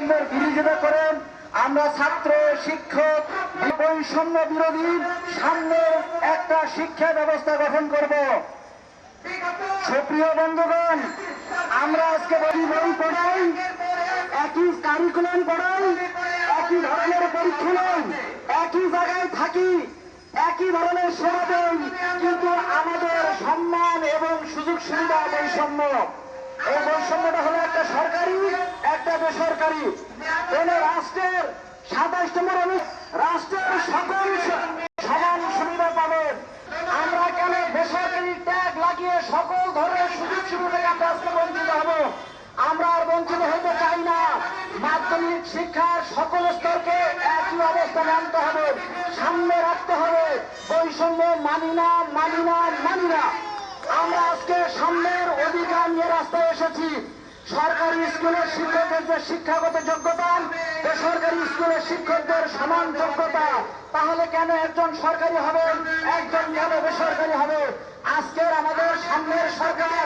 বৈষম্যের বিরোধিতা করেন। আমরা ছাত্র, শিক্ষক, বৈষম্য বিরোধী সামনে একটা শিক্ষা ব্যবস্থা গঠন করব। সুপ্রিয় বন্ধুগণ, আমরা আজকে বই বই পড়াই, একই কারিকুলাম পড়াই, একই ধরনের পরীক্ষা নেই, একই জায়গায় থাকি, একই ধরনের সেবা দেই, কিন্তু আমাদের সম্মান এবং সুযোগ সুবিধা বৈষম্য। এই বৈষম্যটা হলো একটা সরকারি বেসরকারি কোন রাষ্ট্রের সাতাশ নম্বর অনু রাষ্ট্রের সকল সমান সুবিধা পাবেন আমরা কেন বেসরকারি ট্যাগ লাগিয়ে সকল ধরনের সুযোগ সুবিধা আমরা বঞ্চিত হব? আমরা আর বঞ্চিত হতে চাই না। মাধ্যমিক শিক্ষার সকল স্তরকে একই অবস্থা আনতে হবে, সামনে রাখতে হবে। বৈষম্য মানি না মানি না মানি না। আমরা আজকে সামনের অধিকার নিয়ে রাস্তায় এসেছি। স্কুলের শিক্ষকদের যে শিক্ষাগত যোগ্যতা, বেসরকারি স্কুলের শিক্ষকদের সমান যোগ্যতা, তাহলে কেন একজন সরকারি হবে, একজন কেন বেসরকারি হবে? আজকের আমাদের সামনের সরকার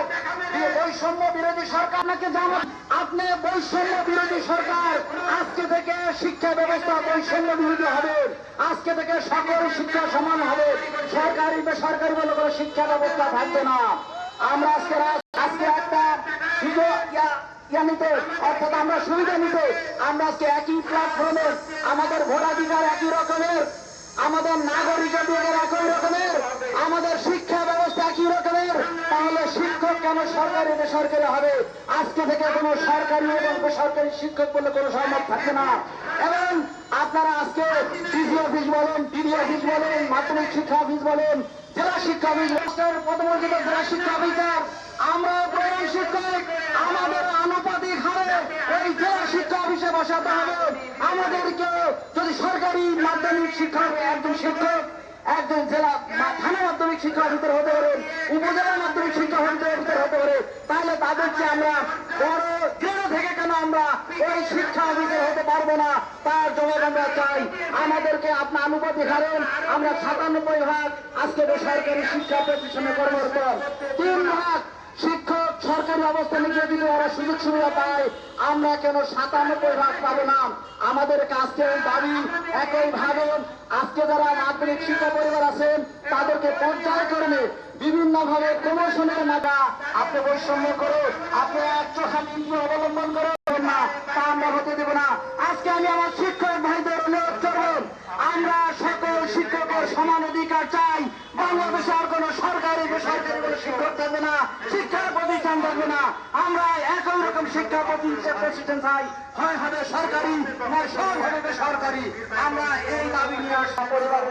বৈষম্য বিরোধী সরকার নাকি জানো আপনি বৈষম্য বিরোধী সরকার, আজকে থেকে শিক্ষা ব্যবস্থা বৈষম্য বিরোধী হবে। আজকে থেকে সকল শিক্ষা সমান হবে। সরকারি, বেসরকারি বলে কোনো শিক্ষা ব্যবস্থা থাকবে না। আমরা আজকে আজকে একটা ইয়া নিতে, অর্থাৎ আমরা সুবিধা নিতে, আমরা আজকে একই প্ল্যাটফর্মে আমাদের ভোটাধিকার একই রকমের, আমাদের নাগরিক অধিকার একই রকমের, আমাদের শিক্ষা ব্যবস্থা একই রকমের, তাহলে শিক্ষক কেন সরকারি বেসরকারি হবে? আজকে থেকে কোনো সরকারি এবং বেসরকারি শিক্ষক বলে কোনো সম্ভব থাকবে না। এবং আপনারা আজকে ডিসি অফিস বলেন, ডিডি অফিস বলেন, মাধ্যমিক শিক্ষা অফিস বলেন, জেলা শিক্ষা অফিস পদমর্যাদা জেলা শিক্ষা অফিসার আমরা প্রধান শিক্ষক আমাদের আনুপাতিক হারে এই জেলা শিক্ষা অফিসে বসাতে হবে। আমাদেরকে যদি সরকারি মাধ্যমিক শিক্ষা একজন শিক্ষক, একজন জেলা থানা মাধ্যমিক শিক্ষা অফিসার হতে পারেন উপজেলা মাধ্যমিক শিক্ষা অফিসার হতে পারে, তাহলে তাদেরকে আমরা বড় জেলা থেকে কেন আমরা ওই শিক্ষা অফিসার হতে পারব না? তার জবাব আমরা চাই। আমাদেরকে আপনার আনুপাতিক হারেন আমরা সাতানব্বই ভাগ আজকে বেসরকারি শিক্ষা প্রতিষ্ঠানে কর্মরত। তিন ভাগ শিক্ষক অবস্থা নিচে যদি ওরা সুযোগ সুবিধা পায়। আমরা কেন সাতানব্বই ভাগ পাবো না? আমাদের কাছে দাবি একই ভাবে আজকে যারা মাধ্যমিক শিক্ষা পরিবার আছেন, তাদেরকে পর্যায়ক্রমে বিভিন্ন ভাবে প্রমোশনের নাগা আপনি বৈষম্য করো আপনি একচোখানি নীতি অবলম্বন করো না, তা আমরা হতে দেব না। আজকে আমি আমার শিক্ষক ভাইদের অনুরোধ করব, আমরা সকল শিক্ষকের সমান অধিকার চাই। বাংলাদেশে আর কোনো সরকারি বেসরকারি থাকবে না শিক্ষা প্রতিষ্ঠান থাকবে না। আমরা একই রকম শিক্ষা প্রতিষ্ঠান চাই। হয় হবে সরকারি, নয় সব হবে বেসরকারি। আমরা এই দাবি নিয়ে আসা পরিবার